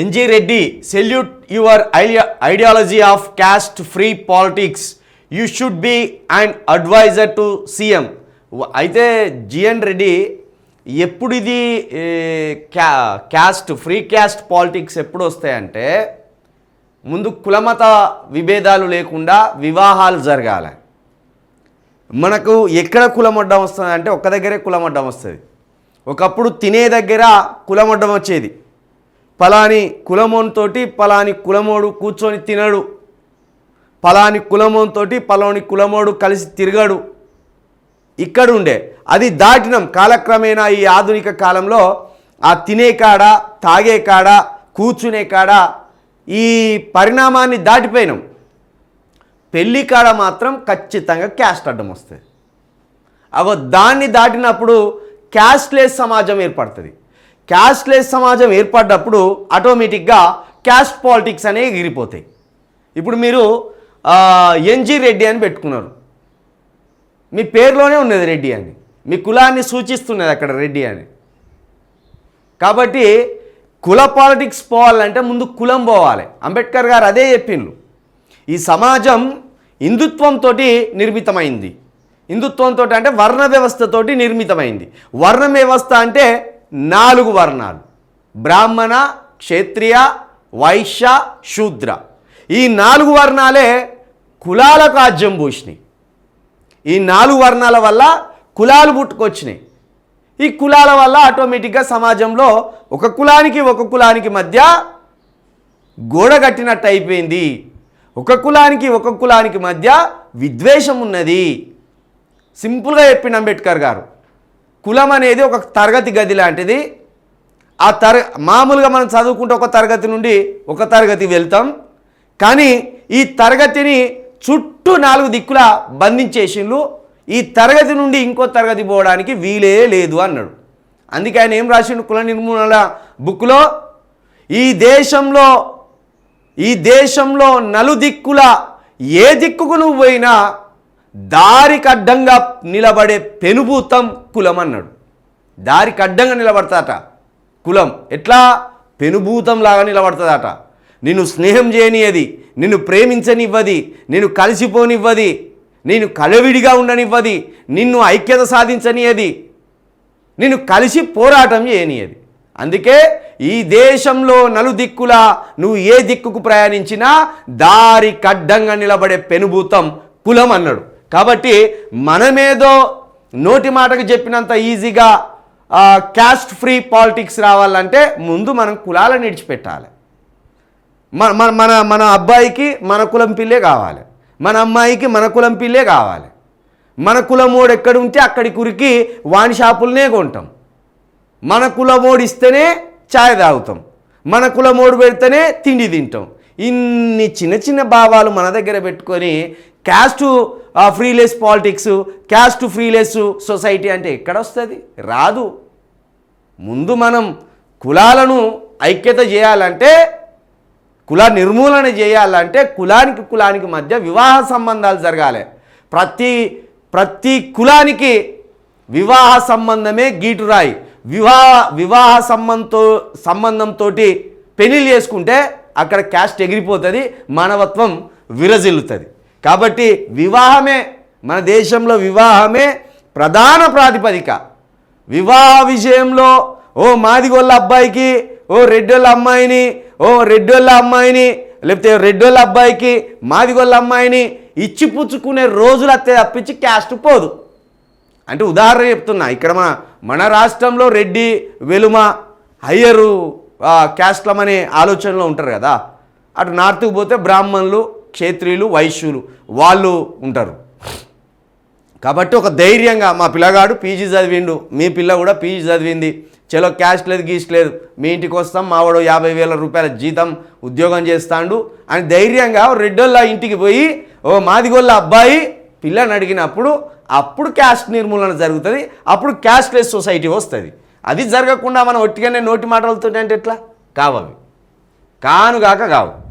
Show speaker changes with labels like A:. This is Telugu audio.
A: NG Reddy salute your idea ideology of caste free politics you should be and adviser to CM అయితే జిఎన్ రెడ్డి ఎప్పుడు ఇది క్యా క్యాస్ట్ ఫ్రీ క్యాస్ట్ పాలిటిక్స్ ఎప్పుడు వస్తాయంటే ముందు కులమత విభేదాలు లేకుండా వివాహాలు జరగాలి. మనకు ఎక్కడ కులమడ్డం వస్తుంది అంటే ఒక్క దగ్గరే కులమడ్డం వస్తుంది. ఒకప్పుడు తినే దగ్గర కులమడ్డం వచ్చేది. పలాని కులమోనితోటి పలాని కులమోడు కూర్చొని తినడు. పలాని కులమోనితోటి పలాని కులమోడు కలిసి తిరగడు. ఇక్కడ ఉండే అది దాటినం కాలక్రమేణా ఈ ఆధునిక కాలంలో ఆ తినే కాడ తాగే కాడ కూర్చునే కాడ ఈ పరిణామాన్ని దాటిపోయినాం. పెళ్ళి కాడ మాత్రం ఖచ్చితంగా క్యాస్ట్ అడ్డం వస్తుంది. అగో దాన్ని దాటినప్పుడు క్యాస్ట్లెస్ సమాజం ఏర్పడుతుంది. క్యాస్ట్లెస్ సమాజం ఏర్పడ్డప్పుడు ఆటోమేటిక్గా క్యాస్ట్ పాలిటిక్స్ అనేవి ఎగిరిపోతాయి ఇప్పుడు మీరు ఎన్జి రెడ్డి అని పెట్టుకున్నారు. మీ పేరులోనే ఉన్నది రెడ్డి అని. మీ కులాన్ని సూచిస్తున్నది అక్కడ రెడ్డి అని. కాబట్టి కుల పాలిటిక్స్ పోవాలంటే ముందు కులం పోవాలి. అంబేద్కర్ గారు అదే చెప్పిండ్రు. ఈ సమాజం హిందుత్వంతో నిర్మితమైంది. హిందుత్వంతో అంటే వర్ణ వ్యవస్థతోటి నిర్మితమైంది. వర్ణ వ్యవస్థ అంటే నాలుగు వర్ణాలు. బ్రాహ్మణ క్షత్రియ వైశ్య శూద్ర. ఈ నాలుగు వర్ణాలే కులాలకు రాజ్యం పూసినాయి. ఈ నాలుగు వర్ణాల వల్ల కులాలు పుట్టుకొచ్చినాయి. ఈ కులాల వల్ల ఆటోమేటిక్గా సమాజంలో ఒక కులానికి ఒక కులానికి మధ్య గోడ కట్టినట్టు అయిపోయింది. ఒక కులానికి ఒక కులానికి మధ్య విద్వేషం ఉన్నది. సింపుల్గా చెప్పిండు అంబేద్కర్ గారు కులం అనేది ఒక తరగతి గది లాంటిది. ఆ తర మామూలుగా మనం చదువుకుంటే ఒక తరగతి నుండి ఒక తరగతి వెళ్తాం. కానీ ఈ తరగతిని చుట్టూ నాలుగు దిక్కుల బంధించేసిండ్రు ఈ తరగతి నుండి ఇంకో తరగతి పోవడానికి వీలే లేదు అన్నాడు. అందుకే ఆయన ఏం రాసిండు? కుల నిర్మూలన బుక్లో ఈ దేశంలో ఈ దేశంలో నలుదిక్కుల ఏ దిక్కుకు నువ్వు పోయినా దారికి అడ్డంగా నిలబడే పెనుభూతం కులం అన్నాడు దారికి అడ్డంగా నిలబడతాట కులం. ఎట్లా? పెనుభూతం లాగా నిలబడుతుందట. నిన్ను స్నేహం చేయనియది నిన్ను ప్రేమించనివ్వది నిన్ను కలిసిపోనివ్వది నేను కలవిడిగా ఉండనివ్వది నిన్ను ఐక్యత సాధించనియది నిన్ను కలిసి పోరాటం చేయనియది అందుకే ఈ దేశంలో నలుదిక్కుల నువ్వు ఏ దిక్కుకు ప్రయాణించినా దారి కడ్డంగా నిలబడే పెనుభూతం కులం అన్నాడు కాబట్టి మనమేదో నోటి మాటకు చెప్పినంత ఈజీగా క్యాస్ట్ ఫ్రీ పాలిటిక్స్ రావాలంటే ముందు మనం కులాలను విడిచిపెట్టాలి. మన మన మన మన అబ్బాయికి మన కులం పిల్లే కావాలి. మన అమ్మాయికి మన కులం పిల్లే కావాలి. మన కులమోడు ఎక్కడ ఉంటే అక్కడి కురికి వాణి షాపులనే కొంటాం. మన కులమోడు ఇస్తేనే ఛాయ్ తాగుతాం. మన కులమోడు పెడితేనే తిండి తింటాం. ఇన్ని చిన్న చిన్న భావాలు మన దగ్గర పెట్టుకొని caste free less politics caste free less society అంటే ఎక్కడ వస్తుంది రాదు. ముందు మనం కులాలను ఐక్యత చేయాలంటే కుల నిర్మూలన చేయాలంటే కులానికి కులానికి మధ్య వివాహ సంబంధాలు జరగాలి. ప్రతి ప్రతి కులానికి వివాహ సంబంధమే గీటురాయి. వివాహ వివాహ సంబంధంతో సంబంధంతో పెళ్ళిళ్ళు చేసుకుంటే అక్కడ క్యాస్ట్ ఎగిరిపోతుంది మానవత్వం విరజిల్లుతుంది. కాబట్టి వివాహమే మన దేశంలో వివాహమే ప్రధాన ప్రాతిపదిక. వివాహ విషయంలో ఓ మాదిగొల్ల అబ్బాయికి ఓ రెడ్డోళ్ళ అమ్మాయిని ఓ రెడ్డోళ్ళ అమ్మాయిని లేకపోతే రెడ్డోళ్ళ అబ్బాయికి మాదిగొల్ల అమ్మాయిని ఇచ్చి పుచ్చుకునే రోజులు అత్తే తప్పించి క్యాస్ట్ పోదు. అంటే ఉదాహరణ చెప్తున్నా ఇక్కడ మన మన రాష్ట్రంలో రెడ్డి వెలుమ అయ్యరు క్యాస్ట్లం అనే ఆలోచనలో ఉంటారు కదా. అటు నార్త్కి పోతే బ్రాహ్మణులు క్షేత్రియులు వైశ్యులు వాళ్ళు ఉంటారు. కాబట్టి ఒక ధైర్యంగా మా పిల్లగాడు పీజీ చదివిండు మీ పిల్ల కూడా పీజీ చదివింది. చలో క్యాష్ లేదు గీస్ట్ లేదు. మీ ఇంటికి వస్తాం మావాడు యాభై వేల రూపాయల జీతం ఉద్యోగం చేస్తాడు అని ధైర్యంగా రెడ్డోళ్ళ ఇంటికి పోయి ఓ మాదిగోళ్ళ అబ్బాయి పిల్లని అడిగినప్పుడు అప్పుడు క్యాస్ట్ నిర్మూలన జరుగుతుంది అప్పుడు క్యాస్ట్లెస్ సొసైటీ వస్తుంది. అది జరగకుండా మనం ఒట్టిగానే నోటి మాటలతో అంటే ఎట్లా? కావవి. కానుగాక కావు.